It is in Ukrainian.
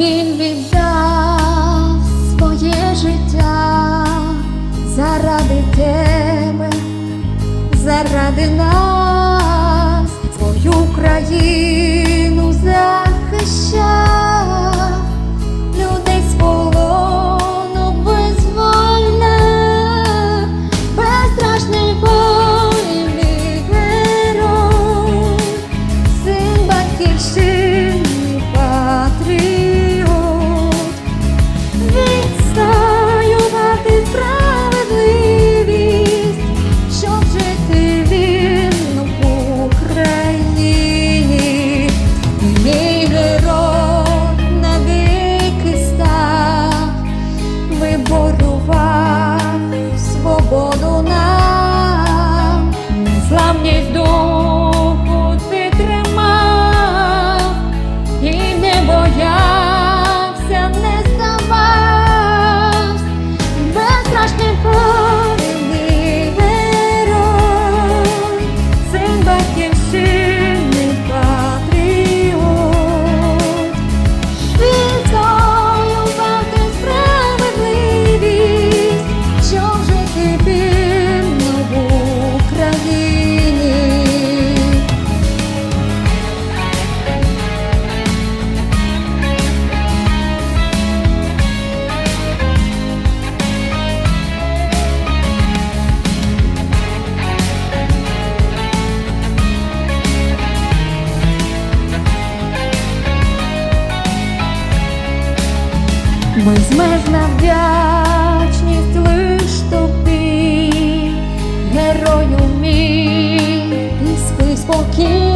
Він віддав своє життя заради тебе, заради нас, свою країну. безмежна вдячність лиш тобі, герою мій, ти спи спокійно.